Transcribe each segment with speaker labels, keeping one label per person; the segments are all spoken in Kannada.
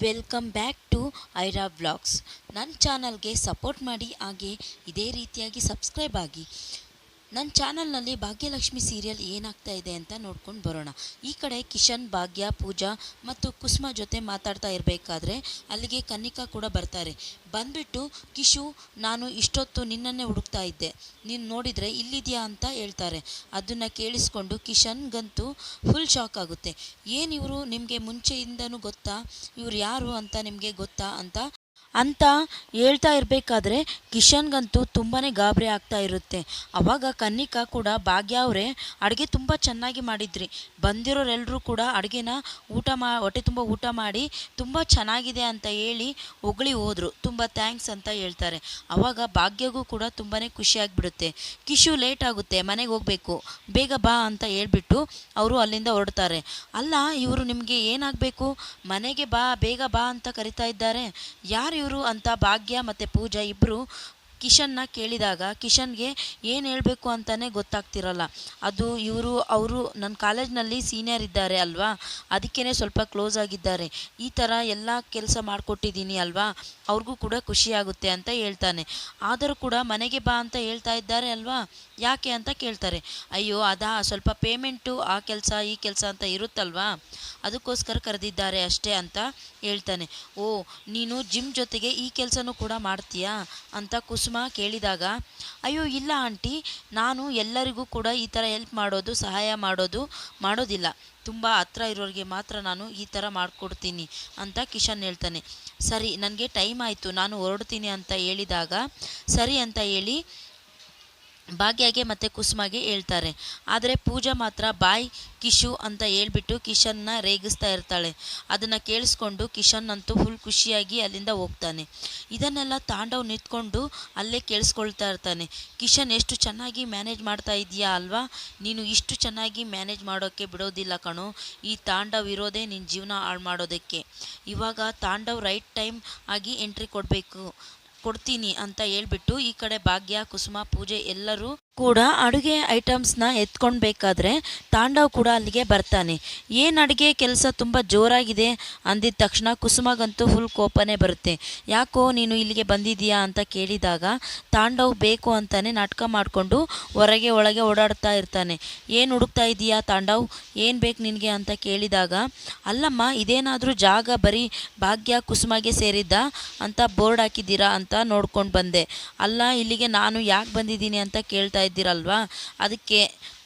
Speaker 1: Welcome back to Aira vlogs ನನ್ನ ಚಾನಲ್ಗೆ ಸಪೋರ್ಟ್ ಮಾಡಿ ಹಾಗೆ ಇದೇ ರೀತಿಯಾಗಿ ಸಬ್ಸ್ಕ್ರೈಬ್ ಆಗಿ. ನನ್ನ ಚಾನಲ್ನಲ್ಲಿ ಭಾಗ್ಯಲಕ್ಷ್ಮಿ ಸೀರಿಯಲ್ ಏನಾಗ್ತಾ ಇದೆ ಅಂತ ನೋಡ್ಕೊಂಡು ಬರೋಣ. ಈ ಕಡೆ ಕಿಶನ್, ಭಾಗ್ಯ, ಪೂಜಾ ಮತ್ತು ಕುಸುಮ ಜೊತೆ ಮಾತಾಡ್ತಾ ಇರಬೇಕಾದ್ರೆ ಅಲ್ಲಿಗೆ ಕನ್ನಿಕಾ ಕೂಡ ಬರ್ತಾರೆ. ಬಂದ್ಬಿಟ್ಟು, ಕಿಶು, ನಾನು ಇಷ್ಟೊತ್ತು ನಿನ್ನನ್ನೇ ಹುಡುಕ್ತಾ ಇದ್ದೆ. ನೀನು ನೋಡಿದರೆ ಇಲ್ಲಿದೆಯಾ ಅಂತ ಹೇಳ್ತಾರೆ. ಅದನ್ನು ಕೇಳಿಸ್ಕೊಂಡು ಕಿಶನ್ಗಂತೂ ಫುಲ್ ಶಾಕ್ ಆಗುತ್ತೆ. ಏನಿವರು ನಿಮಗೆ ಮುಂಚೆಯಿಂದನೂ ಗೊತ್ತಾ? ಇವ್ರು ಯಾರು ಅಂತ ನಿಮಗೆ ಗೊತ್ತಾ? ಅಂತ ಅಂತ ಹೇಳ್ತಾ ಇರಬೇಕಾದ್ರೆ ಕಿಶನ್ಗಂತೂ ತುಂಬಾ ಗಾಬರಿ ಆಗ್ತಾ ಇರುತ್ತೆ. ಅವಾಗ ಕನ್ನಿಕಾ ಕೂಡ ಭಾಗ್ಯ ಅವರೇ ಅಡುಗೆ ತುಂಬ ಚೆನ್ನಾಗಿ ಮಾಡಿದ್ರಿ. ಬಂದಿರೋರೆಲ್ಲರೂ ಕೂಡ ಅಡುಗೆನ ಊಟ ಮಾ, ಹೊಟ್ಟೆ ತುಂಬ ಊಟ ಮಾಡಿ ತುಂಬ ಚೆನ್ನಾಗಿದೆ ಅಂತ ಹೇಳಿ ಹೊಗಳಿ ಹೋದರು. ತುಂಬ ಥ್ಯಾಂಕ್ಸ್ ಅಂತ ಹೇಳ್ತಾರೆ. ಅವಾಗ ಭಾಗ್ಯಗೂ ಕೂಡ ತುಂಬಾ ಖುಷಿಯಾಗಿಬಿಡುತ್ತೆ ಕಿಶು ಲೇಟ್ ಆಗುತ್ತೆ, ಮನೆಗೆ ಹೋಗಬೇಕು. ಬೇಗ ಬಾ ಅಂತ ಹೇಳಿಬಿಟ್ಟು ಅವರು ಅಲ್ಲಿಂದ ಹೊರಡ್ತಾರೆ. ಅಲ್ಲ, ಇವರು ನಿಮಗೆ ಏನಾಗಬೇಕು? ಮನೆಗೆ ಬಾ, ಬೇಗ ಬಾ ಅಂತ ಕರಿತಾ ಇದ್ದಾರೆ. ಯಾರು ಇವರು ಅಂತ ಭಾಗ್ಯ ಮತ್ತು ಪೂಜಾ ಇಬ್ಬರು ಕಿಶನ್ನ ಕೇಳಿದಾಗ ಕಿಶನ್ಗೆ ಏನು ಹೇಳಬೇಕು ಅಂತಲೇ ಗೊತ್ತಾಗ್ತಿರಲ್ಲ. ಅದು ಇವರು, ಅವರು ನನ್ನ ಕಾಲೇಜ್ನಲ್ಲಿ ಸೀನಿಯರ್ ಇದ್ದಾರೆ ಅಲ್ವಾ? ಅದಕ್ಕೇ ಸ್ವಲ್ಪ ಕ್ಲೋಸ್ ಆಗಿದ್ದಾರೆ. ಈ ಥರ ಎಲ್ಲ ಕೆಲಸ ಮಾಡಿಕೊಟ್ಟಿದ್ದೀನಿ ಅಲ್ವಾ? ಅವ್ರಿಗೂ ಕೂಡ ಖುಷಿಯಾಗುತ್ತೆ ಅಂತ ಹೇಳ್ತಾನೆ. ಆದರೂ ಕೂಡ ಮನೆಗೆ ಬಾ ಅಂತ ಹೇಳ್ತಾ ಇದ್ದಾರೆ ಅಲ್ವಾ? ಯಾಕೆ ಅಂತ ಕೇಳ್ತಾರೆ. ಅಯ್ಯೋ, ಅದಾ ಸ್ವಲ್ಪ ಪೇಮೆಂಟು ಆ ಕೆಲಸ, ಈ ಕೆಲಸ ಅಂತ ಇರುತ್ತಲ್ವಾ? ಅದಕ್ಕೋಸ್ಕರ ಕರೆದಿದ್ದಾರೆ ಅಷ್ಟೇ ಅಂತ ಹೇಳ್ತಾನೆ. ಓ, ನೀನು ಜಿಮ್ ಜೊತೆಗೆ ಈ ಕೆಲಸನೂ ಕೂಡ ಮಾಡ್ತೀಯಾ? ಅಂತ ಕುಸುಮ ಕೇಳಿದಾಗ, ಅಯ್ಯೋ, ಇಲ್ಲ ಆಂಟಿ, ನಾನು ಎಲ್ಲರಿಗೂ ಕೂಡ ಈ ಥರ ಹೆಲ್ಪ್ ಮಾಡೋದು, ಸಹಾಯ ಮಾಡೋದು, ಮಾಡೋದಿಲ್ಲ. ತುಂಬ ಹತ್ರ ಇರೋರಿಗೆ ಮಾತ್ರ ನಾನು ಈ ಥರ ಮಾಡಿಕೊಡ್ತೀನಿ, ಅಂತ ಕಿಶನ್ ಹೇಳ್ತಾನೆ. ಸರಿ, ನನಗೆ ಟೈಮ್ ಆಯಿತು, ನಾನು ಹೊರಡ್ತೀನಿ ಅಂತ ಹೇಳಿದಾಗ, ಸರಿ ಅಂತ ಹೇಳಿ ಭಾಗ್ಯಗೆ ಮತ್ತು ಕುಸುಮಾಗೆ ಹೇಳ್ತಾರೆ. ಆದರೆ ಪೂಜಾ ಮಾತ್ರ ಬಾಯ್ ಕಿಶು ಅಂತ ಹೇಳ್ಬಿಟ್ಟು ಕಿಶನ್ನ ರೇಗಿಸ್ತಾ ಇರ್ತಾಳೆ. ಅದನ್ನು ಕೇಳಿಸ್ಕೊಂಡು ಕಿಶನ್ ಅಂತೂ ಫುಲ್ ಖುಷಿಯಾಗಿ ಅಲ್ಲಿಂದ ಹೋಗ್ತಾನೆ. ಇದನ್ನೆಲ್ಲ ತಾಂಡವ್ ನಿಂತ್ಕೊಂಡು ಅಲ್ಲೇ ಕೇಳಿಸ್ಕೊಳ್ತಾ ಇರ್ತಾನೆ. ಕಿಶನ್, ಎಷ್ಟು ಚೆನ್ನಾಗಿ ಮ್ಯಾನೇಜ್ ಮಾಡ್ತಾ ಇದೀಯಾ ಅಲ್ವಾ? ನೀನು ಇಷ್ಟು ಚೆನ್ನಾಗಿ ಮ್ಯಾನೇಜ್ ಮಾಡೋಕ್ಕೆ ಬಿಡೋದಿಲ್ಲ ಕಣೋ. ಈ ತಾಂಡವ್ ಇರೋದೇ ನಿನ್ನ ಜೀವನ ಹಾಳು ಮಾಡೋದಕ್ಕೆ. ಇವಾಗ ತಾಂಡವ್ ರೈಟ್ ಟೈಮ್ ಆಗಿ ಎಂಟ್ರಿ ಕೊಡಬೇಕು. ಕೊಡ್ತೀನಿ ಅಂತ ಹೇಳ್ಬಿಟ್ಟು ಈ ಕಡೆ ಭಾಗ್ಯ ಕುಸುಮ ಪೂಜೆ ಎಲ್ಲರೂ ಕೂಡ ಅಡುಗೆ ಐಟಮ್ಸ್ನ ಎತ್ಕೊಳ್ಬೇಕಾದ್ರೆ ತಾಂಡವ್ ಕೂಡ ಅಲ್ಲಿಗೆ ಬರ್ತಾನೆ. ಏನು ಅಡುಗೆ ಕೆಲಸ ತುಂಬ ಜೋರಾಗಿದೆ ಅಂದಿದ ತಕ್ಷಣ ಕುಸುಮಗಂತೂ ಫುಲ್ ಕೋಪನೇ ಬರುತ್ತೆ. ಯಾಕೋ ನೀನು ಇಲ್ಲಿಗೆ ಬಂದಿದ್ದೀಯಾ ಅಂತ ಕೇಳಿದಾಗ ತಾಂಡವ್ ಬೇಕು ಅಂತಾನೆ ನಾಟಕ ಮಾಡಿಕೊಂಡು ಹೊರಗೆ ಒಳಗೆ ಓಡಾಡ್ತಾ ಇರ್ತಾನೆ. ಏನು ಹುಡುಕ್ತಾ ಇದೀಯಾ ತಾಂಡವ್? ಏನು ಬೇಕು ನಿನಗೆ ಅಂತ ಕೇಳಿದಾಗ, ಅಲ್ಲಮ್ಮ, ಇದೇನಾದರೂ ಜಾಗ ಬರೀ ಭಾಗ್ಯ ಕುಸುಮಗೆ ಸೇರಿದ್ದ ಅಂತ ಬೋರ್ಡ್ ಹಾಕಿದ್ದೀರಾ ಅಂತ ನೋಡ್ಕೊಂಡು ಬಂದೆ. ಅಲ್ಲ, ಇಲ್ಲಿಗೆ ನಾನು ಯಾಕೆ ಬಂದಿದ್ದೀನಿ ಅಂತ ಕೇಳ್ತಾ ಇದ್ದೀರಲ್ವಾ? ಅದಕ್ಕೆ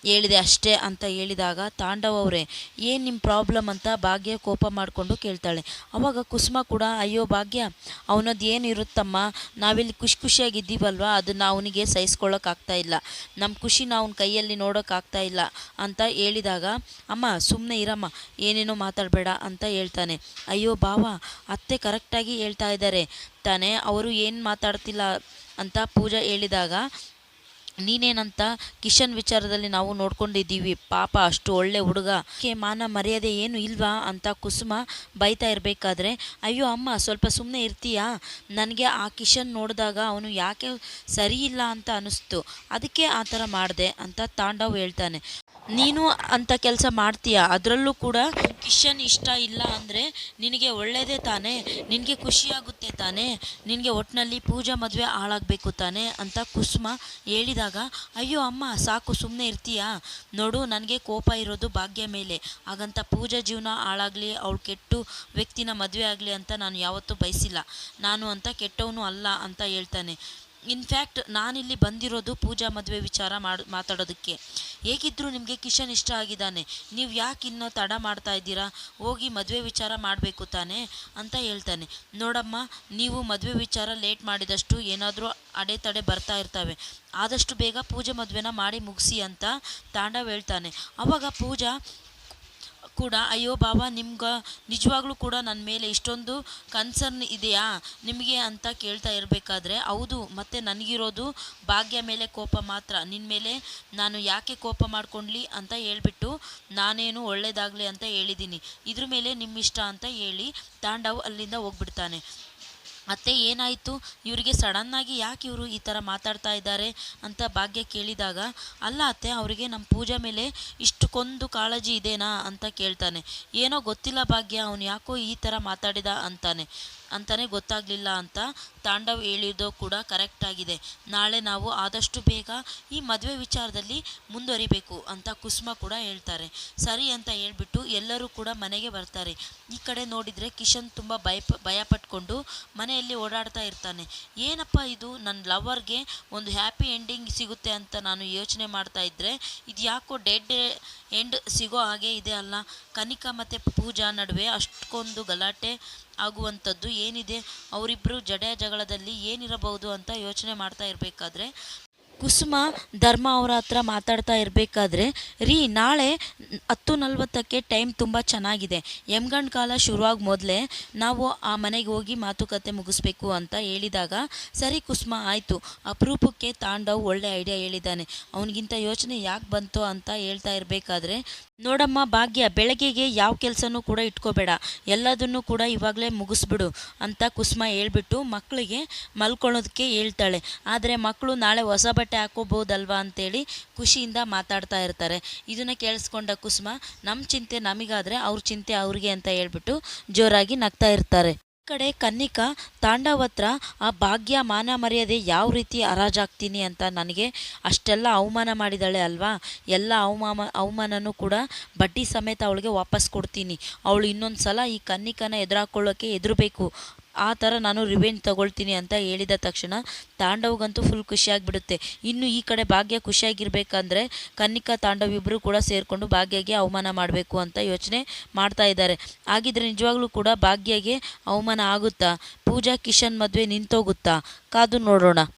Speaker 1: ಹೇಳಿದೆ ಅಷ್ಟೇ ಅಂತ ಹೇಳಿದಾಗ ತಾಂಡವ್ ಅವರೇ, ಏನು ನಿಮ್ಮ ಪ್ರಾಬ್ಲಮ್ ಅಂತ ಭಾಗ್ಯ ಕೋಪ ಮಾಡಿಕೊಂಡು ಕೇಳ್ತಾಳೆ. ಅವಾಗ ಕುಸುಮ ಕೂಡ, ಅಯ್ಯೋ ಭಾಗ್ಯ, ಅವನದು ಏನು ಇರುತ್ತಮ್ಮ? ನಾವಿಲ್ಲಿ ಖುಷಿ ಖುಷಿಯಾಗಿದ್ದೀವಲ್ವ? ಅದು ನಾವನಿಗೆ ಸಹಿಸ್ಕೊಳ್ಳೋಕ್ಕಾಗ್ತಾ ಇಲ್ಲ. ನಮ್ಮ ಖುಷಿನ ಅವನ ಕೈಯಲ್ಲಿ ನೋಡೋಕ್ಕಾಗ್ತಾ ಇಲ್ಲ ಅಂತ ಹೇಳಿದಾಗ, ಅಮ್ಮ ಸುಮ್ಮನೆ ಇರಮ್ಮ, ಏನೇನೋ ಮಾತಾಡಬೇಡ ಅಂತ ಹೇಳ್ತಾನೆ. ಅಯ್ಯೋ ಭಾವ, ಅತ್ತೆ ಕರೆಕ್ಟಾಗಿ ಹೇಳ್ತಾ ಇದ್ದಾರೆ ತಾನೇ, ಅವರು ಏನು ಮಾತಾಡ್ತಿಲ್ಲ ಅಂತ ಪೂಜಾ ಹೇಳಿದಾಗ ನೀನೇನಂತ ಕಿಶನ್ ವಿಚಾರದಲ್ಲಿ ನಾವು ನೋಡ್ಕೊಂಡಿದ್ದೀವಿ. ಪಾಪ, ಅಷ್ಟು ಒಳ್ಳೆ ಹುಡುಗ. ಕೆ ಮಾನ ಮರ್ಯಾದೆ ಏನು ಇಲ್ವಾ ಅಂತ ಕುಸುಮ ಬೈತಾ ಇರಬೇಕಾದ್ರೆ, ಅಯ್ಯೋ ಅಮ್ಮ, ಸ್ವಲ್ಪ ಸುಮ್ಮನೆ ಇರ್ತೀಯಾ? ನನಗೆ ಆ ಕಿಶನ್ ನೋಡಿದಾಗ ಅವನು ಯಾಕೆ ಸರಿ ಅಂತ ಅನ್ನಿಸ್ತು ಅದಕ್ಕೆ ಆ ಥರ ಮಾಡಿದೆ ಅಂತ ತಾಂಡವ್ ಹೇಳ್ತಾನೆ. ನೀನು ಅಂಥ ಕೆಲಸ ಮಾಡ್ತೀಯ? ಅದರಲ್ಲೂ ಕೂಡ ಕಿಶನ್ ಇಷ್ಟ ಇಲ್ಲ ಅಂದರೆ ನಿನಗೆ ಒಳ್ಳೆಯದೇ ತಾನೇ? ನಿನಗೆ ಖುಷಿಯಾಗುತ್ತೆ ತಾನೇ? ನಿನಗೆ ಒಟ್ಟಿನಲ್ಲಿ ಪೂಜಾ ಮದುವೆ ಹಾಳಾಗಬೇಕು ತಾನೆ? ಅಂತ ಕುಸುಮ ಹೇಳಿದಾಗ, ಅಯ್ಯೋ ಅಮ್ಮ, ಸಾಕು ಸುಮ್ಮನೆ ಇರ್ತೀಯಾ? ನೋಡು, ನನಗೆ ಕೋಪ ಇರೋದು ಭಾಗ್ಯ ಮೇಲೆ. ಹಾಗಂತ ಪೂಜಾ ಜೀವನ ಹಾಳಾಗಲಿ, ಅವಳು ಕೆಟ್ಟು ವ್ಯಕ್ತಿನ ಮದುವೆ ಆಗಲಿ ಅಂತ ನಾನು ಯಾವತ್ತೂ ಬಯಸಿಲ್ಲ. ನಾನು ಅಂತ ಕೆಟ್ಟವನು ಅಲ್ಲ ಅಂತ ಹೇಳ್ತಾನೆ. ಇನ್ಫ್ಯಾಕ್ಟ್ ನಾನಿಲ್ಲಿ ಬಂದಿರೋದು ಪೂಜಾ ಮದುವೆ ವಿಚಾರ ಮಾಡಿ, ಮಾತಾಡೋದಕ್ಕೆ. ಹೇಗಿದ್ದರೂ ನಿಮಗೆ ಕಿಶನ್ ಇಷ್ಟ ಆಗಿದ್ದಾನೆ. ನೀವು ಯಾಕೆ ಇನ್ನೂ ತಡ ಮಾಡ್ತಾ ಇದ್ದೀರಾ? ಹೋಗಿ ಮದುವೆ ವಿಚಾರ ಮಾಡಬೇಕು ತಾನೆ ಅಂತ ಹೇಳ್ತಾನೆ. ನೋಡಮ್ಮ, ನೀವು ಮದುವೆ ವಿಚಾರ ಲೇಟ್ ಮಾಡಿದಷ್ಟು ಏನಾದರೂ ಅಡೆತಡೆ ಬರ್ತಾ ಇರ್ತವೆ. ಆದಷ್ಟು ಬೇಗ ಪೂಜೆ ಮದುವೆನ ಮಾಡಿ ಮುಗಿಸಿ ಅಂತ ತಾಂಡವ್ ಹೇಳ್ತಾನೆ. ಅವಾಗ ಪೂಜಾ ಕೂಡ, ಅಯ್ಯೋ ಬಾಬಾ, ನಿಮ್ಗೆ ನಿಜವಾಗ್ಲೂ ಕೂಡ ನನ್ನ ಮೇಲೆ ಇಷ್ಟೊಂದು ಕನ್ಸರ್ನ್ ಇದೆಯಾ? ನಿಮಗೆ ಅಂತ ಕೇಳ್ತಾ ಇರಬೇಕಾದ್ರೆ, ಹೌದು, ಮತ್ತು ನನಗಿರೋದು ಭಾಗ್ಯ ಮೇಲೆ ಕೋಪ ಮಾತ್ರ. ನಿನ್ನ ಮೇಲೆ ನಾನು ಯಾಕೆ ಕೋಪ ಮಾಡ್ಕೊಂಡ್ಲಿ? ಅಂತ ಹೇಳ್ಬಿಟ್ಟು, ನಾನೇನು ಒಳ್ಳೆಯದಾಗಲಿ ಅಂತ ಹೇಳಿದ್ದೀನಿ ಇದ್ರ ಮೇಲೆ ನಿಮ್ಮಿಷ್ಟ ಅಂತ ಹೇಳಿ ತಾಂಡವ್ ಅಲ್ಲಿಂದ ಹೋಗ್ಬಿಡ್ತಾನೆ. ಅತ್ತೆ ಏನಾಯಿತು? ಇವರಿಗೆ ಸಡನ್ನಾಗಿ ಯಾಕೆ ಇವರು ಈ ಥರ ಮಾತಾಡ್ತಾ ಇದ್ದಾರೆ ಅಂತ ಭಾಗ್ಯ ಕೇಳಿದಾಗ, ಅಲ್ಲ ಅತ್ತೆ, ಅವರಿಗೆ ನಮ್ಮ ಪೂಜೆ ಮೇಲೆ ಇಷ್ಟಕ್ಕೊಂದು ಕಾಳಜಿ ಇದೆನಾ? ಅಂತ ಕೇಳ್ತಾನೆ. ಏನೋ ಗೊತ್ತಿಲ್ಲ ಭಾಗ್ಯ, ಅವನು ಯಾಕೋ ಈ ಥರ ಮಾತಾಡಿದ? ಅಂತಾನೆ. ಅಂತಾನೆ ಗೊತ್ತಾಗಲಿಲ್ಲ ಅಂತ ತಾಂಡವ್ ಹೇಳಿದ್ದು ಕೂಡ ಕರೆಕ್ಟ್ ಆಗಿದೆ. ನಾಳೆ ನಾವು ಆದಷ್ಟು ಬೇಗ ಈ ಮದುವೆ ವಿಚಾರದಲ್ಲಿ ಮುಂದುವರಿಬೇಕು ಅಂತ ಕುಸುಮ ಕೂಡ ಹೇಳ್ತಾರೆ. ಸರಿ ಅಂತ ಹೇಳ್ಬಿಟ್ಟು ಎಲ್ಲರೂ ಕೂಡ ಮನೆಗೆ ಬರ್ತಾರೆ. ಈ ಕಡೆ ನೋಡಿದರೆ ಕಿಶನ್ ತುಂಬ ಭಯ ಪಟ್ಕೊಂಡು ಮನೆಯಲ್ಲಿ ಓಡಾಡ್ತಾ ಇರ್ತಾನೆ. ಏನಪ್ಪ ಇದು? ನನ್ನ ಲವರ್ಗೆ ಒಂದು ಹ್ಯಾಪಿ ಎಂಡಿಂಗ್ ಸಿಗುತ್ತೆ ಅಂತ ನಾನು ಯೋಚನೆ ಮಾಡ್ತಾ ಇದ್ದರೆ ಇದು ಯಾಕೋ ಡೆಡ್ ಎಂಡ್ ಸಿಗೋ ಹಾಗೆ ಇದೆ ಅಲ್ಲ. ಕನಿಕಾ ಮತ್ತು ಪೂಜಾ ನಡುವೆ ಅಷ್ಟೊಂದು ಗಲಾಟೆ ಆಗುವಂಥದ್ದು ಏನಿದೆ? ಅವರಿಬ್ಬರು ಜಡೆ ಜಗಳದಲ್ಲಿ ಏನಿರಬಹುದು ಅಂತ ಯೋಚನೆ ಮಾಡ್ತಾ ಇರಬೇಕಾದ್ರೆ ಕುಸುಮ ಧರ್ಮ ಅವರ ಹತ್ರ ಮಾತಾಡ್ತಾ ಇರಬೇಕಾದ್ರೆ, ರೀ, ನಾಳೆ ಹತ್ತು ನಲ್ವತ್ತಕ್ಕೆ ಟೈಮ್ ತುಂಬ ಚೆನ್ನಾಗಿದೆ. ಎಮ್ಗಂಡ್ ಕಾಲ ಶುರುವಾಗ ಮೊದಲೇ ನಾವು ಆ ಮನೆಗೆ ಹೋಗಿ ಮಾತುಕತೆ ಮುಗಿಸ್ಬೇಕು ಅಂತ ಹೇಳಿದಾಗ, ಸರಿ ಕುಸುಮ, ಆಯಿತು. ಅಪರೂಪಕ್ಕೆ ತಾಂಡವ್ ಒಳ್ಳೆ ಐಡಿಯಾ ಹೇಳಿದ್ದಾನೆ. ಅವನಿಗಿಂತ ಯೋಚನೆ ಯಾಕೆ ಬಂತು ಅಂತ ಹೇಳ್ತಾ ಇರಬೇಕಾದ್ರೆ, ನೋಡಮ್ಮ, ಭಾಗ್ಯ, ಬೆಳಗ್ಗೆಗೆ ಯಾವ ಕೆಲಸನೂ ಕೂಡ ಇಟ್ಕೋಬೇಡ. ಎಲ್ಲದನ್ನು ಕೂಡ ಇವಾಗಲೇ ಮುಗಿಸ್ಬಿಡು ಅಂತ ಕುಸುಮ ಹೇಳ್ಬಿಟ್ಟು ಮಕ್ಕಳಿಗೆ ಮಲ್ಕೊಳ್ಳೋದಕ್ಕೆ ಹೇಳ್ತಾಳೆ. ಆದರೆ ಮಕ್ಕಳು ನಾಳೆ ಹೊಸ ಹಾಕೋಬೋದಲ್ವಾ ಅಂತೇಳಿ ಖುಷಿಯಿಂದ ಮಾತಾಡ್ತಾ ಇರ್ತಾರೆ. ಇದನ್ನ ಕೇಳಿಸ್ಕೊಂಡ ಕುಸುಮ ನಮ್ಮ ಚಿಂತೆ ನಮಗಾದರೆ ಅವ್ರ ಚಿಂತೆ ಅವ್ರಿಗೆ ಅಂತ ಹೇಳ್ಬಿಟ್ಟು ಜೋರಾಗಿ ನಗ್ತಾ ಇರ್ತಾರೆ. ಕಡೆ ಕನ್ನಿಕಾ, ತಾಂಡವತ್ರ ಆ ಭಾಗ್ಯ ಮಾನ ಮರ್ಯಾದೆ ಯಾವ ರೀತಿ ಹರಾಜಾಗ್ತೀನಿ ಅಂತ ನನಗೆ ಅಷ್ಟೆಲ್ಲ ಅವಮಾನ ಮಾಡಿದಾಳೆ ಅಲ್ವಾ? ಎಲ್ಲ ಅವಮಾನ ಅವಮಾನನೂ ಕೂಡ ಬಡ್ಡಿ ಸಮೇತ ಅವಳಿಗೆ ವಾಪಸ್ ಕೊಡ್ತೀನಿ. ಅವಳು ಇನ್ನೊಂದು ಸಲ ಈ ಕನ್ನಿಕನ ಎದುರಾಕೊಳ್ಳೋಕ್ಕೆ ಎದುರಬೇಕು ಆ ಥರ ನಾನು ರಿವೆಂಜ್ ತಗೊಳ್ತೀನಿ ಅಂತ ಹೇಳಿದ ತಕ್ಷಣ ತಾಂಡವ್ಗಂತೂ ಫುಲ್ ಖುಷಿಯಾಗಿಬಿಡುತ್ತೆ. ಇನ್ನು ಈ ಕಡೆ ಭಾಗ್ಯ ಖುಷಿಯಾಗಿರ್ಬೇಕಂದ್ರೆ ಕನ್ನಿಕಾ, ತಾಂಡವ್ ಇಬ್ಬರು ಕೂಡ ಸೇರಿಕೊಂಡು ಭಾಗ್ಯಗೆ ಅವಮಾನ ಮಾಡಬೇಕು ಅಂತ ಯೋಚನೆ ಮಾಡ್ತಾ ಇದ್ದಾರೆ. ಹಾಗಿದ್ರೆ ನಿಜವಾಗ್ಲೂ ಕೂಡ ಭಾಗ್ಯಗೆ ಅವಮಾನ ಆಗುತ್ತಾ? ಪೂಜಾ, ಕಿಶನ್ ಮದುವೆ ನಿಂತೋಗುತ್ತಾ? ಕಾದು ನೋಡೋಣ.